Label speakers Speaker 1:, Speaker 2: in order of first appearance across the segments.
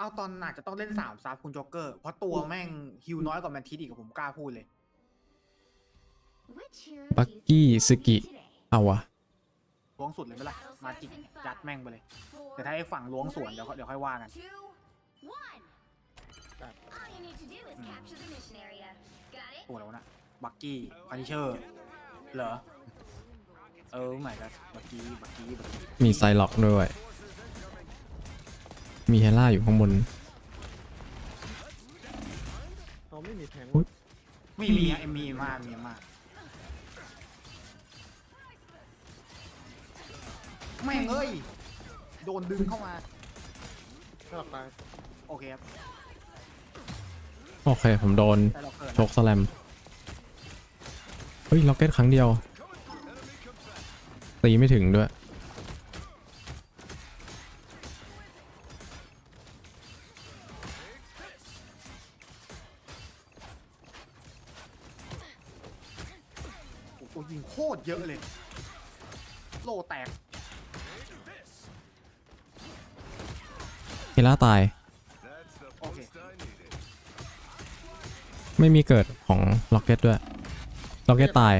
Speaker 1: เอาตอนอาจจะต้องเล่นสามซับคุณโจ๊กเกอร์ เพราะตัวแม่งฮิวน้อยกว่าแมนทิสอีกอะผมกล้าพูดเลย
Speaker 2: บักกี้สกิ เอาวะ
Speaker 1: ล้วงสุดเลยไหมล่ะ มาจิกยัดแม่งไปเลย แต่ถ้าไอ้ฝั่งล้วงสวนเดี๋ยวเดี๋ยวค่อยว่ากัน ตัวแล้วนะบักกี้พันเชอร์ เหรอ เออใหม่ละบักกี้ บักกี้ บักกี้
Speaker 2: มีไซล็อกด้วย มีเฮล่าอยู่ข้างบน
Speaker 3: เขาไม่มีแทง
Speaker 2: อุ๊ย
Speaker 1: มีมีอะเอ็มมีมากมีมากแม่งเอ้ย โดนดึงเข้ามา
Speaker 3: ถ้าหลับตาย
Speaker 1: โอเคครับ
Speaker 2: โอเค ผมโดน
Speaker 1: ได้ล็อกเกอร์
Speaker 2: โชกสแลมเฮ้ยล็อกเก็ตครั้งเดียวตีไม่ถึงด้วย
Speaker 1: อ้โหยิงโคตรเยอะเลย โลแตก
Speaker 2: เฮล่าตาย
Speaker 1: โอเค
Speaker 2: ไม่มีเกิดของล็อกเก็ตด้วย ล็อกเก็ตตาย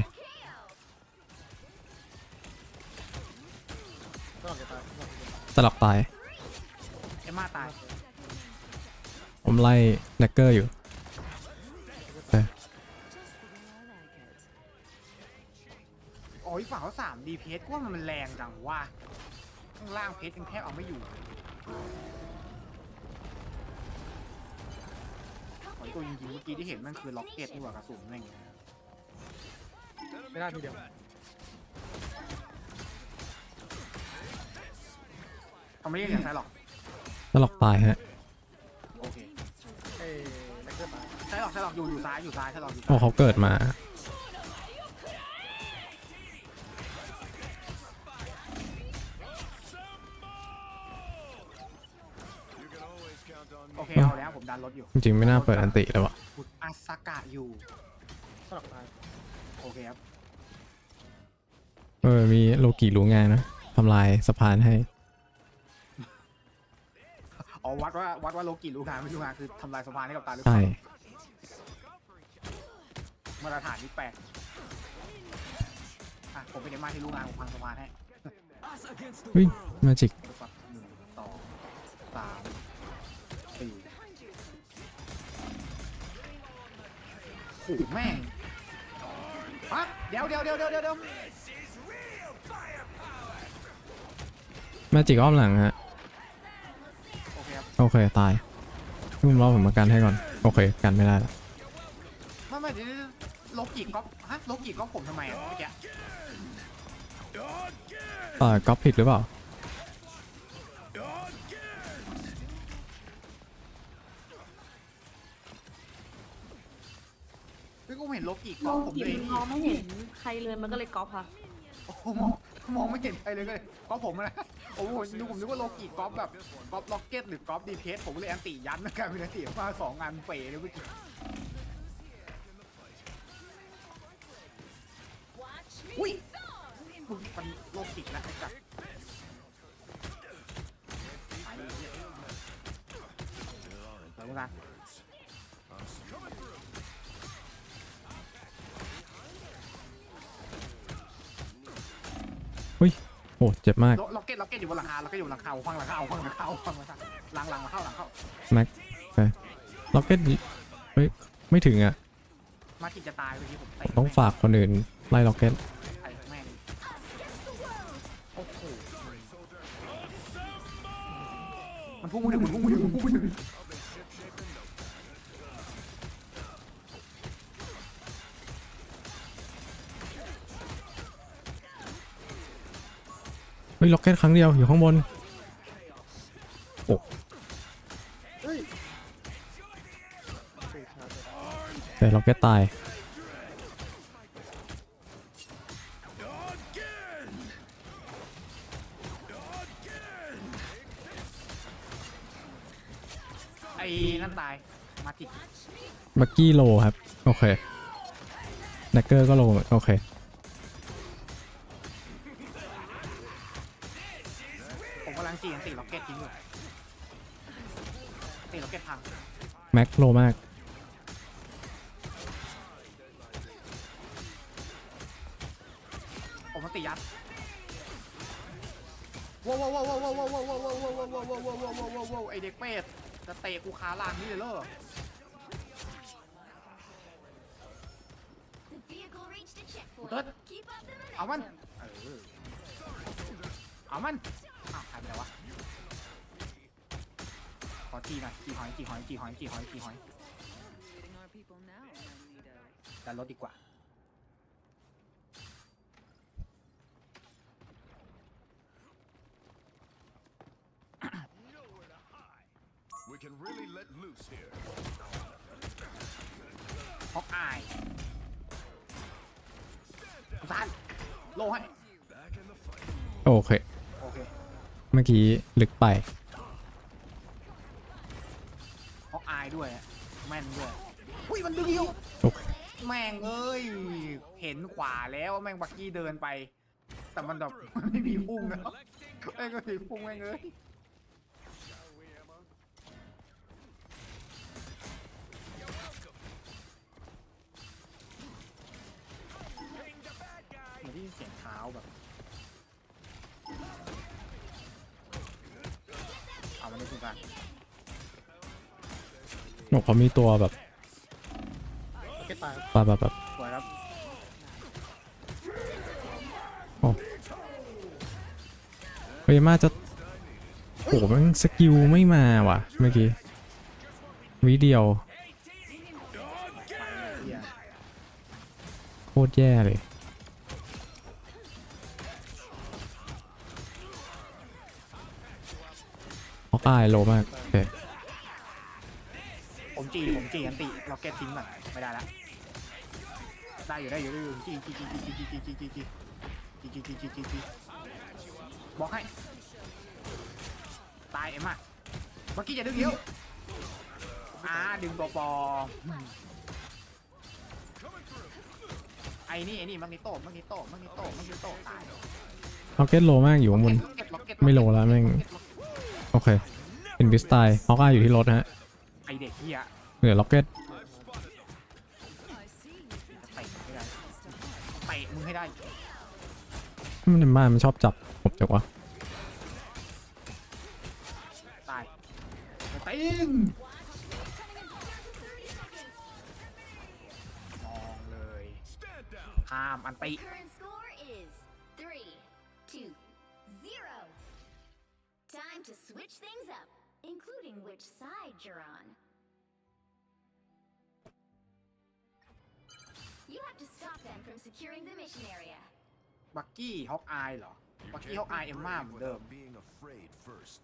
Speaker 3: ถ้าหลับจะตายถ้าหลับจะตาย
Speaker 2: สลับตาย
Speaker 1: เอ็มมาตาย
Speaker 2: ผมไล่แดกเกอร์อยู่
Speaker 1: ยฝั่งเขาสามดีเพสว่ามันแรงจังว่าข้างล่างเพชรยังแทบเอาไม่อยู่โอ้ยตัวจริงๆเมื่อกี้ที่เห็นมันคือล็อกเก็ตนี่หว่ากระสุนแม่ง
Speaker 3: ไม่ได้ทีเดียว
Speaker 1: เขาไม่ได้เสียงใส่หรอก
Speaker 2: สลับตายฮะ
Speaker 1: โอเค
Speaker 3: เอ้ยแม็กเกอร์ตาย
Speaker 1: ใช่หรอกใช่หรอกอยู่อยู่ซ้ายอยู่ซ้ายใช่หรอกอยู่
Speaker 2: โอ้
Speaker 1: ซ้าย
Speaker 2: เขาเกิดมาา
Speaker 1: แล้วผมดันรถอยู่
Speaker 2: จริงๆไม่น่าเปิดอันติเลยวะ
Speaker 1: ขุดอาสากะอยู่
Speaker 3: ถ้าหลับตาย
Speaker 1: โอเคครับ
Speaker 2: เออมีโลกิรู้งานนะทำลายสะพานให้
Speaker 1: อ๋อวัดว่าวัดว่าโลกิรู้งานไม่รู้งานคือทำลายสะพานให้กับตาหรือเป
Speaker 2: ใช่
Speaker 1: ล่ามาตรฐานนี่แปลกอะผมเป็นเดมาที่รู้งานผมพังสะพานให้
Speaker 2: เฮ้ยมาจิก
Speaker 1: สักหนึ่งสองสามสี่ อ้โหแม่งปั๊บเดี๋ยวเดี๋ยวเดี๋ยวเดี๋ยวเดี๋ยว
Speaker 2: มาจิกอ้อมหลังฮะ
Speaker 1: โอเคครับ
Speaker 2: โอเค ตายรุ่มรอผมมากันให้ก่อน โอเค กันไม่ได้ละ
Speaker 1: ไม่ไม่เดี๋ยวเดี๋ยวโลกิก๊อปฮะโลกิก๊อปผมทำไมอะเมื่อกี้
Speaker 2: เออก๊อปผิดหรือเปล่า
Speaker 1: กูเห็นโลกิ
Speaker 4: ม
Speaker 1: ก๊อ
Speaker 4: อ
Speaker 1: ป
Speaker 4: ง
Speaker 1: ผม
Speaker 4: กิ
Speaker 1: เลย
Speaker 4: มองไม่เห็นใครเลยมันก็เลยก๊อปค่ะ
Speaker 1: โอ้โหมองมองไม่เห็นใครเลยก็เลยก๊อปผมนะโอ้โหดูผมนึกว่าโลกิก๊อปแบบก๊อปล็อกเก็ตหรือก๊อปดีเพสผมก็เลยแอนติยันนะกลายเป็นแอนติมาสองงานเป๋เลยเมื่อกี้ โอ้เจ็
Speaker 2: บมาก
Speaker 1: ล็อกเก็ตล็อกเก็ตอยู่บนหลังคาล็อกเก็ตอยู่บนหลังคาฟังหลังคาเอาฟังหลังคาเอาฟังหลังคาหลังหลังหลังเข้าหลังเข้า
Speaker 2: แม็กโอเคล็อกเก็ตเฮ้ยไม่ถึงอะ
Speaker 1: มาจิจะตายเมื่อกี้ผมเตะ
Speaker 2: ต้องฝากคนอื่นไล่ล็อกเก็ต
Speaker 1: ไอ้แม่งโอ้โหมันพุ่งมาถึงมันพุ่งมาถึงมันพุ่งมาถึง
Speaker 2: เฮ้ยล็อกเก็ตครั้งเดียวอยู่ข้างบน
Speaker 3: เฮ้ยสี่ชาร์จ
Speaker 2: แต่ล็อกเก็ตตาย
Speaker 1: ไอ้นั่นตาย มาจิ
Speaker 2: บักกี้โลครับ โอเคแดกเกอร์ก็โลโอเค
Speaker 1: จีอันติล็อกเก็ตทิ้งอยู่ตีล็อกเก็ตพัง
Speaker 2: แม็กโลมาก
Speaker 1: ผมมันตียัดว้าวว้าวว้าวว้าวว้าวว้าวว้าวว้าวว้าวว้าวว้าวว้าวว้าวว้าวว้าวไอเด็กเป็ดจะเตะกูขาล่างนี่เลยเหรอ
Speaker 5: The vehicle reached a checkpoint.
Speaker 1: What?
Speaker 5: Keep up the
Speaker 1: เอามัน
Speaker 5: momentum.
Speaker 1: เออเอามัน ขอจีหน่อยจีหอยจีหอยจีหอยจีหอยจีหอย
Speaker 6: Hitting our people now, Magneto.
Speaker 1: ดันรถดีกว่า
Speaker 7: We can really let loose here.
Speaker 1: ฮอกอายซานโลให้
Speaker 7: Back in the fight.
Speaker 2: โอเค
Speaker 1: โอเค
Speaker 2: เมื่อกี้ลึกไป
Speaker 1: ฮอกอายด้วย แม่นด้วยอุ้ยมันดึงอยู่
Speaker 2: โอเค
Speaker 1: แม่งเอ้ย เห็นขวาแล้วแม่งบักกี้เดินไป แต่มันแบบไม่มีพุ่งนะแม่งก็มีพุ่งแม่งเอ้ยเหมือนได้ยินเสียงเท้าแบบ เอามันได้คุณกัน
Speaker 2: หนูเขามีตัวแบบ
Speaker 3: ล็อกเก็ตตาย
Speaker 2: แบบแบบแบบ
Speaker 1: สวยครับ
Speaker 2: เฮ้ยมาจะโอ้โหแมันสกิลไม่มาว่ะเมื่อกี้วิเดียว
Speaker 1: เฮีย
Speaker 2: โคตรแย่เลยฮอกอายโลมากโอเค
Speaker 1: ผม จีผมจีอันติล็อกเก็ตทิ้งก่อนไม่ได้ละได้อยู่ได้อยู่ได้อยู่จีจีจีจีจีจีจีจีจีจีจีจีจีจีบอกให้ตายเอ็มอะเมื่อกี้จะดึงเดียวอ่าดึงปอปอไอ้นี่ไอ้นี่มังนิโต้มังนิโต้มังนิโต้มังนิโต้ตาย
Speaker 2: ล็อกเก็ตโลมากอยู่ข้างบน
Speaker 1: ล็อกเก็ตล็อกเก็ต
Speaker 2: ไม่โลแล้วแม่งโอเคเป็นบิสไตล์ฮอกอายอยู่ที่รถนะฮะ
Speaker 1: ไอเด็กเฮีย
Speaker 2: เหลือล็อกเก็ต
Speaker 1: เตะไม่ได้เตะมึงให้ได้
Speaker 2: มันในบ้านมันชอบจับผมจังวะ
Speaker 1: ตายติงมองเลย
Speaker 7: Stand down.
Speaker 1: ข้ามอันติ
Speaker 5: Current score is three, two, zero. Time to switch things up, including which side you're on. To stop them from securing the mission area.
Speaker 1: บักกี้ฮอกอายเหรอ
Speaker 7: You
Speaker 1: บัก
Speaker 7: can't
Speaker 1: กี้ฮอกอาย
Speaker 7: be
Speaker 1: เอ็มม่า
Speaker 7: brave
Speaker 1: เหมือนเดิม
Speaker 7: without being afraid first.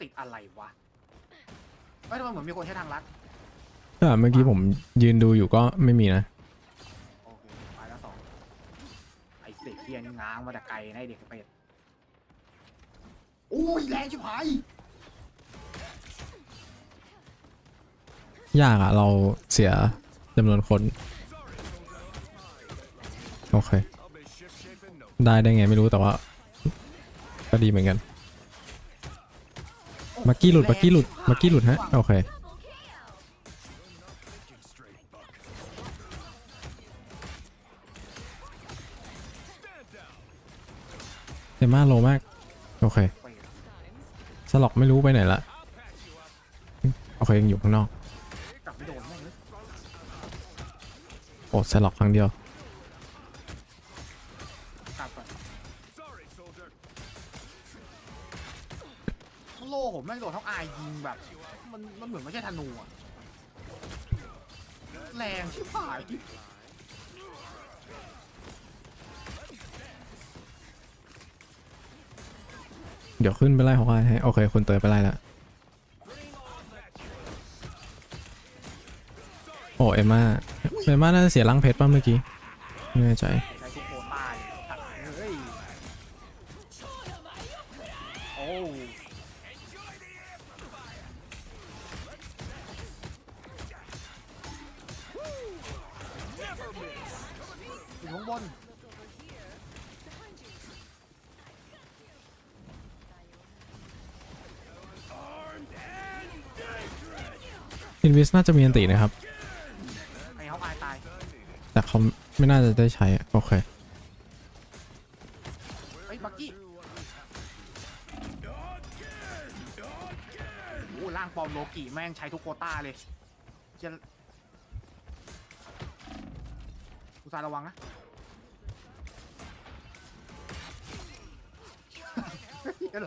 Speaker 1: ติดอะไรวะเอ้ยทำไมเหมือนมีคนใช้ทางลัด
Speaker 2: แต่เมื่อกี้ผมยืนดูอยู่ก็ไม่มีนะ
Speaker 1: โอเคไปแล้วสองไอ้เด็กเฮียนี่ง้างมาแต่ไกลนะไอ้เด็กเป็ดอุ้ยแรงชิบหาย
Speaker 2: ยากอะเราเสียจำนวนคน โอเค ได้ได้ไงไม่รู้แต่ว่า ก็ดีเหมือนกันบักกี้หลุดบักกี้หลุดบักกี้หลุดฮะ โอเค เซม่าโลมาก โอเค สล็อกไม่รู้ไปไหนละ โอเค ยังอยู่ข้างนอก อ้สล็อกครั้งเดียว
Speaker 1: กลับก่อน
Speaker 7: Sorry, soldier.
Speaker 1: โล่ผมแม่งโดนท็อกอายยิงแบบ มันมันเหมือนไม่ใช่ธนูอะแรงชิบหาย
Speaker 2: เดี๋ยวขึ้นไปไล่ฮอกอายให้โอเคคุณเตยไปไล่ละ โอเอมมาเอมมาน่าจะเสียลังเพชรป่ะเมื่อกี้ไม่แน่ใจ
Speaker 1: ช้ทุกโคต้บอ้อิน
Speaker 2: วิสน่าจะมีอันตินะครับ แต่เขาไม่น่าจะได้ใช้อะโอเค
Speaker 1: เฮ้ยบักกี้โอ้ล่างปลอมโลกิแม่งใช้ทุกโควต้าเลยจะอุตส่าห์ระวังนะ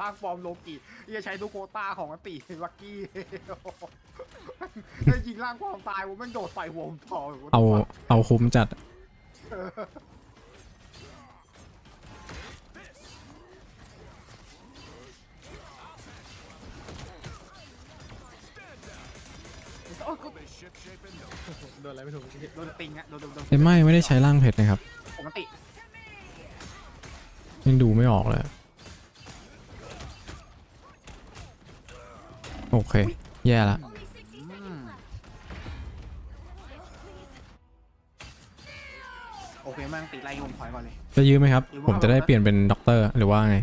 Speaker 1: ล่างปลอมโลกิจะใช้ทุกโควต้าของอติบักกี้ ถ้ายิงล่างปลอมตายผมแม่งโดดใส่หัวผมต่อ
Speaker 2: เอาเอาคุ้มจัด
Speaker 1: โอ้ยกู
Speaker 7: This ship shaping no.
Speaker 3: โดนอะไรไม่ถูกเมื่อกี้
Speaker 1: โดนติงอะโดนโดนโดน
Speaker 2: เอ็มไม่ไม่ได้ใช้ร่างเพชรนะครับ
Speaker 1: ปกติ
Speaker 2: ยังดูไม่ออกเลยโอเค แย่ละ
Speaker 1: อยก่อนเลย
Speaker 2: จะยื้อไหมครับ
Speaker 1: ยื้อ
Speaker 2: ผมจะได้เปลี่ยนเป็นด็อกเตอร์หรือว่าไง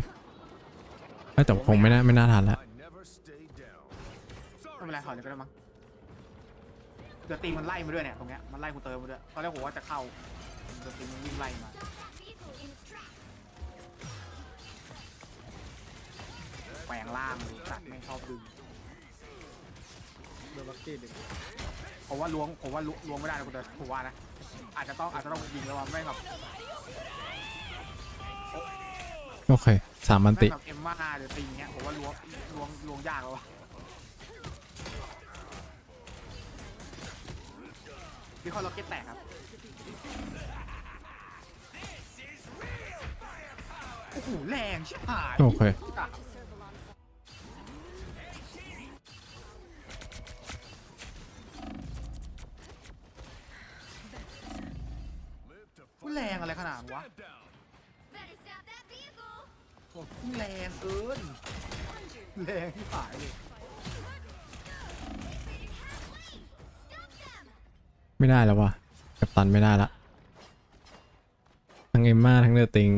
Speaker 2: เอ้ยแต่คงไม่น่าไม่น่าทันแล้ว
Speaker 7: I never stay down.
Speaker 1: ไม่เป็นไรถอยเลยก็ได้มั้งเดือดตีมันไล่มาด้วยเนี่ยตรงเนี้ยมันไล่กูเติมมาด้วยตอนแรกผมว่าจะเข้าเดือดตีมันวิ่งไล่มา
Speaker 5: Stop that vehicle in its tracks.
Speaker 1: แปลงล่างเลยสัตว์ไม่งชอบดึง
Speaker 3: โดนลักกี้ดึง
Speaker 1: ผมว่าล้วงผมว่าล้วงล้วงไม่ได้นะกูเติมผมว่านะ อาจจะต้องอาจจะต้องยิงแล้วว่าไม่งแบบ
Speaker 2: โอเคสามอันติ
Speaker 1: ไม่งแบบเอ็มม่าหรือตีเงี้ยผมว่าล้วงล้วงล้วงยากแล้ววะพี่คอนล็อกเก็ตแตกครับโอ้โหแรงชิบหาย
Speaker 2: โอเค
Speaker 7: Live to
Speaker 1: กู แรงอะไรขนาดวะโอ้กูแรงเกินแรงที่หายเลย
Speaker 2: ไม่ได้แล้ววะกับตันไม่ได้ละ ทั้งเอมมาทั้งเดอติง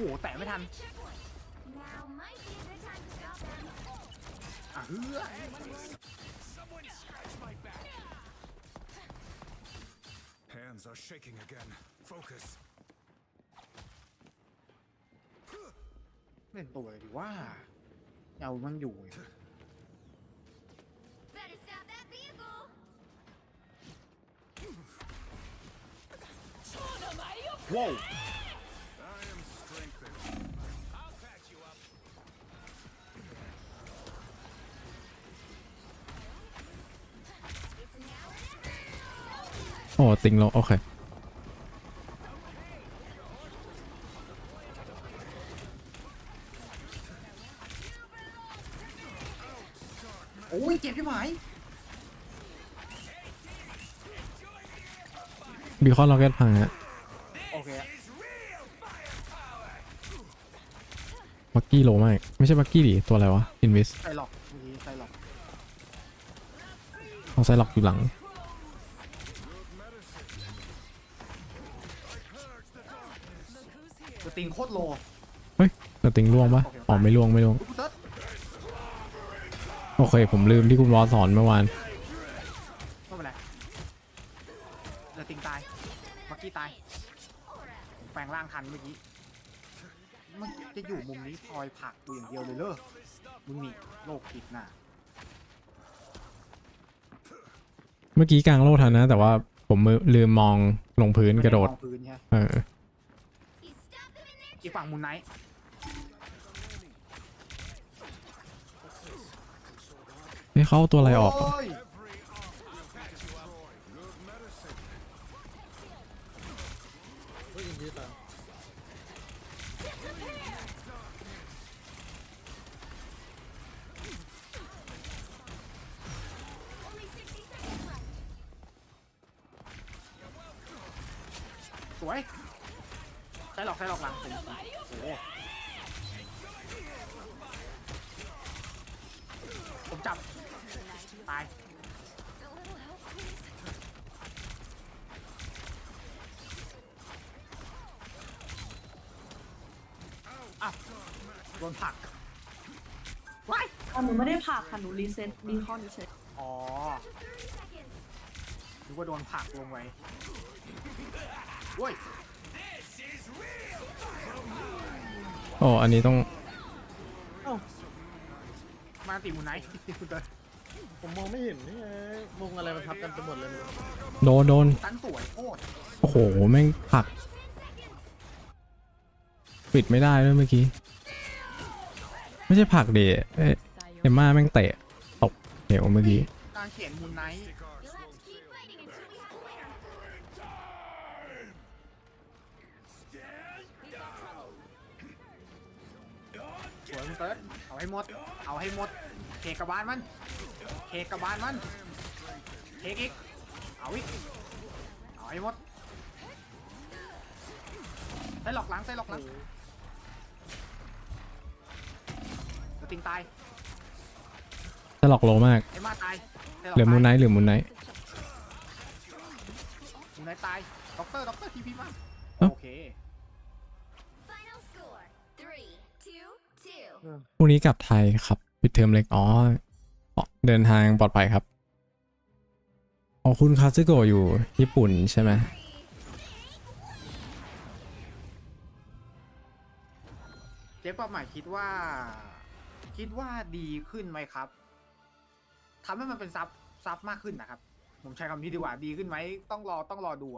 Speaker 1: หแตะไม่ทัน
Speaker 5: Checkpoint. Now might be a good time to stop them.
Speaker 1: อะเฮือ
Speaker 7: Hands are shaking again. Focus.
Speaker 1: เล่นตัวเลยดีว่าเอามันอยู่
Speaker 5: Better stop that vehicle.
Speaker 1: ว้าว
Speaker 2: โอ้ติงโลโอเค
Speaker 1: โอ้ยเจ็บที่หมาย
Speaker 2: บีคอนล็อกเก็ตพังฮะ
Speaker 1: โอเคอะ
Speaker 2: บักกี้โลมาก ไม่ใช่บักกี้ดิตัวอะไรวะอินวิส
Speaker 1: ไซล็อกเมื่อกี้ไซล็อก
Speaker 2: เอาไซล็อกอยู่หลัง
Speaker 1: สติงโคตรโล
Speaker 2: เฮ้ยเดอติงล่วงปะอ๋อไม่ล่วงไม่ล่วง
Speaker 1: อุ๊ยกูเติร์ด
Speaker 2: โอเค ผมลืมที่คุณวอสสอนเมื่อวาน
Speaker 1: ไม่เป็นไรเดือดติงตายมักกี้ตายผมแปลงร่างทันเมื่อกี้มันจะอยู่มุมนี้คอยผลักกูอย่างเดียวเลยเลอมึงนี่โลกผิดน่ะ
Speaker 2: เมื่อกี้กลางโลทันนะ แต่ว่าผมมือลืมมองลงพื้นกระโดด
Speaker 1: ไม่ไมองพื้นใช่ไหม
Speaker 2: เออ
Speaker 1: อีกฝั่งมุนไนท์
Speaker 2: นี่เข้าตัวอะไรออก
Speaker 1: สวย หรอกใช่หรอกหลังผมโอ้โหผมจับ ตายอ้าวโดนผลักว้าย
Speaker 4: อะหนูไม่ได้ผลักค่ะหนูรีเซ็ตรีคอนเฉย
Speaker 1: อ๋อนึกว่าโดนผลักลงไปโว้ย
Speaker 2: โอ้อันนี้ต้อง
Speaker 1: มาติมูไนท์คุณเตอร์
Speaker 3: ผมมองไม่เห็นนี่ไงวงอะไรมันทับกันไปหมดเลยเนี่ย
Speaker 2: โดนโดน
Speaker 1: ตันสวยโคตร
Speaker 2: โอ้โหแม่งผลัก ปิดไม่ได้ด้วยเมื่อกี้ ไม่ใช่ผลักเดเอ้ยเอมม่าแม่งเตะตบเหวเมื่อกี้
Speaker 1: การเขียนมูไนท์
Speaker 5: You'll have to keep
Speaker 1: วยคุณเติร์ดเอาให้หมด เอาให้หมด เคกกระบาลมัน เคกกระบาลมัน เคกอีก เอาอีก เอาให้หมด ใส่หลอกหลังใส่หลอกหลังกระติงตาย
Speaker 2: จะหลอกโลมาก
Speaker 1: ไอ้มาตายไซ
Speaker 2: เหลือมูนไน
Speaker 1: ตาย
Speaker 2: ท์หรือมูนไนท์
Speaker 1: มูนไนท์ตายด็อกเตอร์ด็อกเตอร์ทีพีมา
Speaker 2: เอ้า
Speaker 1: โอเค
Speaker 2: พรุ่งนี้กลับไทยครับปิดเทอมเล็กอ๋ออ๋อเดินทางปลอดภัยครับอ๋อคุณคาซึโกะอยู่ญี่ปุ่นใช่ไหม
Speaker 1: เจ๊ป้าหมายคิดว่า คิดว่าดีขึ้นไหมครับทำให้มันเป็นซับซับมากขึ้นนะครับ ผมใช้คำนี้ดีกว่าดีขึ้นไหมต้องรอต้องรอดู